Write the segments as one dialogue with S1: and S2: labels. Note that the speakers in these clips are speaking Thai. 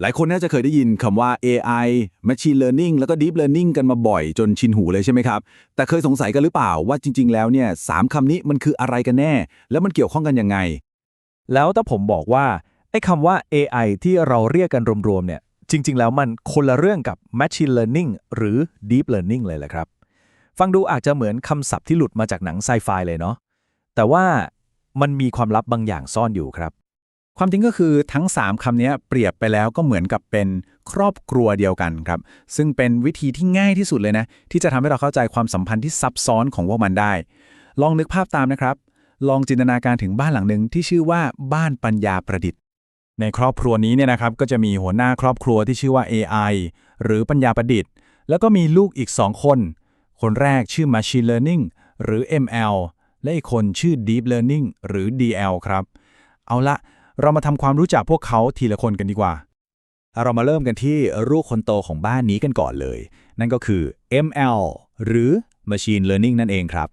S1: หลายคนน่าจะเคยได้ยินคำว่า AI Machine Learning แล้วก็ Deep Learning กันมาบ่อยจนชินหูเลยใช่ไหมครับ แต่เคยสงสัยกันหรือเปล่าว่าจริง ๆ แล้วเนี่ยสามคำนี้มันคืออะไรกันแน่ แล้วมันเกี่ยวข้องกันยังไง
S2: แล้วถ้าผมบอกว่าไอ้คำว่า AI ที่เราเรียกกันรวมๆเนี่ยจริง ๆ แล้วมันคนละเรื่องกับ Machine Learning หรือ Deep Learning เลยแหละครับ ฟังดูอาจจะเหมือนคำศัพท์ที่หลุดมาจากหนังไซไฟเลยเนาะแต่ว่ามันมีความลับบางอย่างซ่อนอยู่ครับ
S3: ความจริงก็คือทั้ง3คำนี้เปรียบไปแล้วก็เหมือนกับเป็นครอบครัวเดียวกันครับ ซึ่งเป็นวิธีที่ง่ายที่สุดเลยนะ ที่จะทำให้เราเข้าใจความสัมพันธ์ที่ซับซ้อนของพวกมันได้ ลองนึกภาพตามนะครับ ลองจินตนาการถึงบ้านหลังหนึ่งที่ชื่อว่าบ้านปัญญาประดิษฐ์ ในครอบครัวนี้เนี่ยนะครับก็จะมีหัวหน้าครอบครัวที่ชื่อว่า AI หรือปัญญาประดิษฐ์ แล้วก็มีลูกอีก 2 คน คนแรกชื่อ Machine Learning หรือ ML และอีกคนชื่อ Deep Learning หรือ DL ครับ เอาละ เรามาทำความรู้จักพวกเขาทีละคนกันดีกว่า เรามาเริ่มกันที่ลูกคนโตของบ้านนี้กันก่อนเลย นั่นก็คือ ML หรือ Machine Learning นั่นเองครับ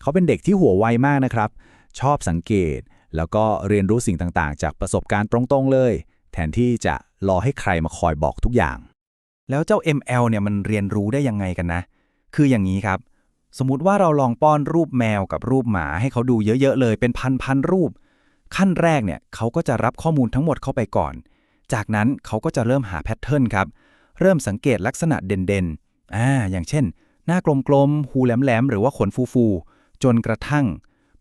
S3: เขาเป็นเด็กที่หัวไวมากนะครับ ชอบสังเกต แล้วก็เรียนรู้สิ่งต่างๆ จากประสบการณ์ตรงๆเลย แทนที่จะรอให้ใครมาคอยบอกทุกอย่าง แล้วเจ้า ML เนี่ยมันเรียนรู้ได้ยังไงกันนะ คืออย่างนี้ครับ สมมุติว่าเราลองป้อนรูปแมวกับรูปหมาให้เขาดูเยอะๆเลย เป็นพันๆรูป ขั้นแรกเนี่ยเขาก็จะรับข้อมูลทั้งหมดเข้าไปก่อน จากนั้นเขาก็จะเริ่มหาแพทเทิร์นครับ เริ่มสังเกตลักษณะเด่นๆอ่าอย่างเช่น หน้ากลมๆ หูแหลมๆ หรือว่าขนฟูๆ จนกระทั่ง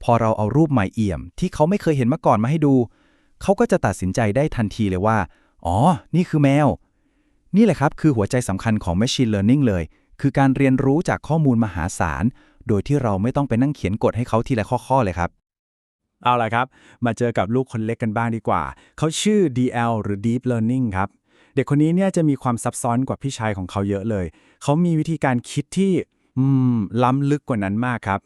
S3: พอเราเอารูปใหม่เอี่ยม ที่เขาไม่เคยเห็นมาก่อนมาให้ดู เขาก็จะตัดสินใจได้ทันทีเลยว่า อ๋อ นี่คือแมว นี่แหละครับคือหัวใจสำคัญของ Machine Learning เลย คือการเรียนรู้จากข้อมูลมหาศาล โดยที่เราไม่ต้องไปนั่งเขียนกฎให้เขาทีละข้อๆเลยครับ เอาล่ะครับ มาเจอกับลูกคนเล็กกันบ้างดีกว่า เขาชื่อ DL หรือ Deep Learning ครับ เด็กคนนี้เนี่ยจะมีความซับซ้อนกว่าพี่ชายของเขาเยอะเลย เขามีวิธีการคิดที่อืมล้ำลึกกว่านั้นมากครับ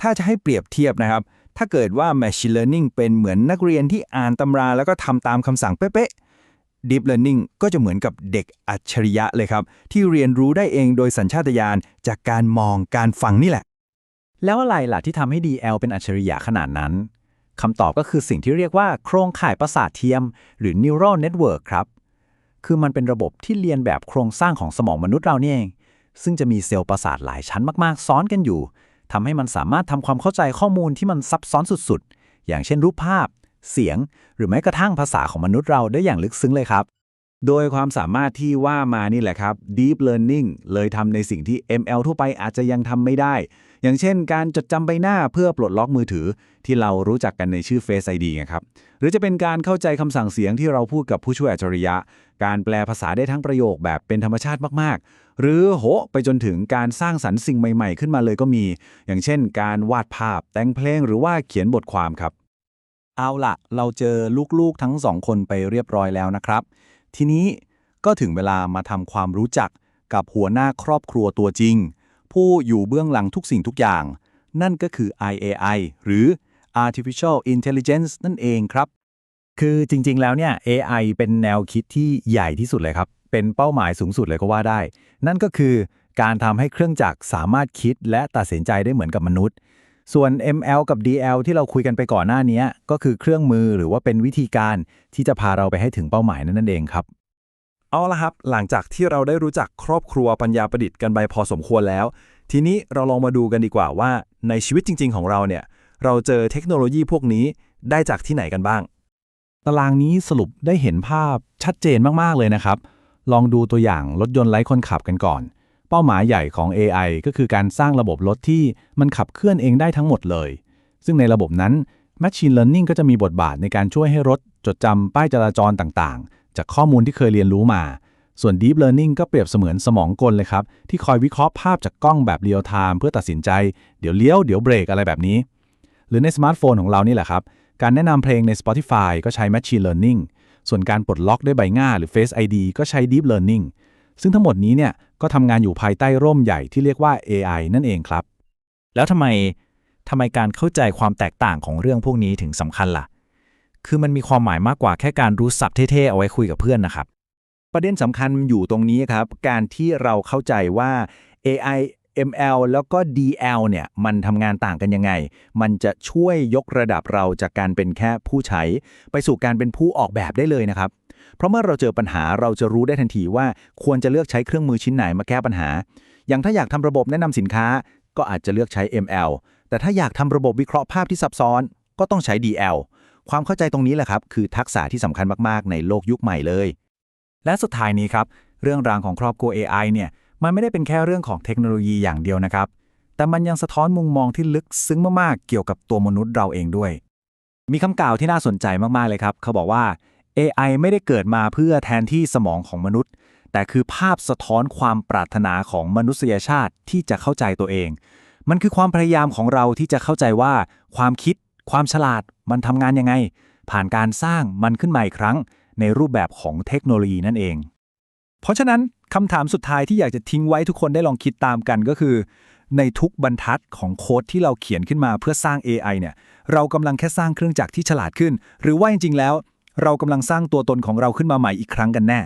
S3: ถ้าจะให้เปรียบเทียบนะครับ ถ้าเกิดว่า Machine Learning เป็นเหมือนนักเรียนที่อ่านตำราแล้วก็ทำตามคำสั่งเป๊ะๆ Deep Learning ก็จะเหมือนกับเด็กอัจฉริยะเลยครับ ที่เรียนรู้ได้เองโดยสัญชาตญาณจากการมองการฟังนี่แหละ แล้วอะไรล่ะที่ทำให้ DL เป็นอัจฉริยะขนาดนั้น คำตอบก็คือสิ่งที่เรียกว่าโครงข่ายประสาทเทียม หรือ neural network ครับ คือมันเป็นระบบที่เรียนแบบโครงสร้างของสมองมนุษย์เราเนี่เอง ซึ่งจะมีเซลล์ประสาทหลายชั้นมากๆ ซ้อนกันอยู่ทำให้มันสามารถทำความเข้าใจข้อมูลที่มันซับซ้อนสุดๆ อย่างเช่นรูปภาพ เสียง หรือแม้กระทั่งภาษาของมนุษย์เราได้อย่างลึกซึ้งเลยครับ โดยความสามารถที่ว่ามานี่แหละครับ Deep Learning เลยทำในสิ่งที่ ML ทั่วไปอาจจะยังทำไม่ได้ อย่างเช่น การจดจำใบหน้าเพื่อปลดล็อกมือถือ ที่เรารู้จักกันในชื่อ Face ID ไงครับ หรือจะเป็นการเข้าใจคำสั่งเสียงที่เราพูดกับผู้ช่วยอัจฉริยะ การแปลภาษาได้ทั้งประโยคแบบเป็นธรรมชาติมาก ๆ หรือโหไปจนถึงการสร้างสรรค์สิ่งใหม่ ๆ ขึ้นมาเลยก็มี อย่างเช่น การวาดภาพ แต่งเพลงหรือว่าเขียนบทความครับ เอาล่ะเราเจอลูกๆทั้งสองคนไปเรียบร้อยแล้วนะครับ ทีนี้ก็ถึงเวลามาทำความรู้จักกับหัวหน้าครอบครัวตัวจริง ผู้อยู่เบื้องหลังทุกสิ่งทุกอย่าง นั่นก็คือ IAI หรือ Artificial Intelligence นั่นเองครับ คือจริงๆ แล้วเนี่ย AI เป็นแนวคิดที่ใหญ่ที่สุดเลยครับ เป็นเป้าหมายสูงสุดเลยก็ว่าได้ นั่นก็คือการทำให้เครื่องจักรสามารถคิดและตัดสินใจได้เหมือนกับมนุษย์ ส่วน ML กับ DL ที่เราคุยกันไปก่อนหน้านี้ก็คือเครื่องมือหรือว่าเป็นวิธีการที่จะพาเราไปให้ถึงเป้าหมายนั้นนั่นเองครับ
S2: เอาละครับ หลังจากที่เราได้รู้จักครอบครัวปัญญาประดิษฐ์กันไปพอสมควรแล้ว ทีนี้เราลองมาดูกันดีกว่าว่าในชีวิตจริง ๆ ของเราเนี่ยเราเจอเทคโนโลยีพวกนี้ได้จากที่ไหนกันบ้าง
S3: ตารางนี้สรุปได้เห็นภาพชัดเจนมากๆเลยนะครับ ลองดูตัวอย่างรถยนต์ไร้คนขับกันก่อน เป้าหมายใหญ่ของ AI ก็คือการสร้างระบบรถที่มันขับเคลื่อนเองได้ทั้งหมดเลย ซึ่งในระบบนั้น Machine Learning ก็จะมีบทบาทในการช่วยให้รถ จดจำป้ายจราจรต่างๆ จากข้อมูลที่เคยเรียนรู้มา ส่วน Deep Learning ก็เปรียบเสมือนสมองกลเลยครับ ที่คอยวิเคราะห์ภาพจากกล้องแบบเรียลไทม์เพื่อตัดสินใจ เดี๋ยวเลี้ยว เดี๋ยวเบรกอะไรแบบนี้ หรือในสมาร์ทโฟนของเรานี่แหละครับ การแนะนำเพลงใน Spotify ก็ใช้ Machine Learning ส่วนการปลดล็อกด้วยใบหน้าหรือ Face ID ก็ใช้ Deep Learning ซึ่งทั้งหมดนี้เนี่ย ก็ทำงานอยู่ภายใต้ร่มใหญ่ที่เรียกว่า AI นั่นเองครับ
S2: แล้วทำไมทำไมการเข้าใจความแตกต่างของเรื่องพวกนี้ถึงสำคัญล่ะ คือมันมีความหมายมากกว่าแค่การรู้ศัพท์เท่ๆเอาไว้คุยกับเพื่อนนะครับ
S3: ประเด็นสำคัญอยู่ตรงนี้ครับ การที่เราเข้าใจว่า AI ML แล้วก็ DL เนี่ย มันทำงานต่างกันยังไง มันจะช่วยยกระดับเราจากการเป็นแค่ผู้ใช้ ไปสู่การเป็นผู้ออกแบบได้เลยนะครับ เพราะเมื่อเราเจอปัญหาเราจะรู้ได้ทันทีว่าควรจะเลือกใช้เครื่องมือชิ้นไหนมาแก้ปัญหา อย่างถ้าอยากทำระบบแนะนำสินค้า ก็อาจจะเลือกใช้ ML แต่ถ้าอยากทำระบบวิเคราะห์ภาพที่ซับซ้อน ก็ต้องใช้ DL ความเข้าใจตรงนี้แหละครับ คือทักษะที่สำคัญมากๆ ในโลกยุคใหม่เลย
S2: และสุดท้ายนี้ครับ เรื่องราวของครอบครัว AI เนี่ยมันไม่ได้เป็นแค่เรื่องของเทคโนโลยีอย่างเดียวนะครับ แต่มันยังสะท้อนมุมมองที่ลึกซึ้งมากๆ เกี่ยวกับตัวมนุษย์เราเองด้วย มีคำกล่าวที่น่าสนใจมากๆเลยครับ เขาบอกว่า AI ไม่ได้เกิดมาเพื่อแทนที่สมองของมนุษย์ แต่คือภาพสะท้อนความปรารถนาของมนุษยชาติที่จะเข้าใจตัวเอง มันคือความพยายามของเราที่จะเข้าใจว่า ความคิด ความฉลาด มันทำงานยังไง ผ่านการสร้างมันขึ้นมาอีกครั้ง ในรูปแบบของเทคโนโลยีนั่นเอง เพราะฉะนั้นคำถามสุดท้ายที่อยากจะทิ้งไว้ทุกคนได้ลองคิดตามกันก็คือ ในทุกบรรทัดของโค้ดที่เราเขียนขึ้นมาเพื่อสร้าง AI เนี่ย เรากำลังแค่สร้างเครื่องจักรที่ฉลาดขึ้น หรือว่าจริงๆแล้ว เรากำลังสร้างตัวตนของเราขึ้นมาใหม่อีกครั้งกันแน่